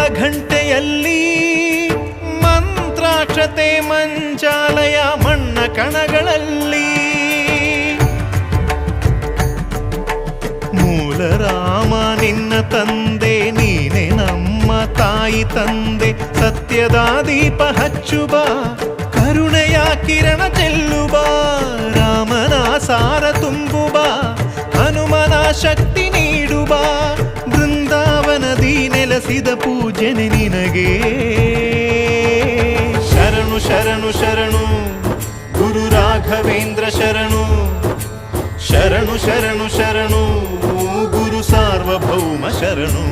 ಘಂಟೆಯಲ್ಲಿ ಮಂತ್ರಾಕ್ಷತೆ ಮಂಚಾಲಯ ಮಣ್ಣ ಕಣಗಳಲ್ಲಿ. ಮೂಲ ರಾಮ ನಿನ್ನ ತಂದೆ, ನೀನೆ ನಮ್ಮ ತಾಯಿ ತಂದೆ. ಸತ್ಯದ ದೀಪ ಹಚ್ಚುಬ, ಕರುಣೆಯ ಕಿರಣ ಚೆಲ್ಲುಬ, ರಾಮನ ಸಾರ ತುಂಬುಬ, ಹನುಮನ ಶಕ್ತಿ ನೀ ಸಲ್ಲಿಸಿದ ಪೂಜನೆ ನಿನಗೆ. ಶರಣು ಶರಣು ಶರಣು, ಗುರು ರಾಘವೇಂದ್ರ ಶರಣು. ಶರಣು ಶರಣು ಶರಣು, ಗುರು ಸಾರ್ವಭೌಮ ಶರಣು.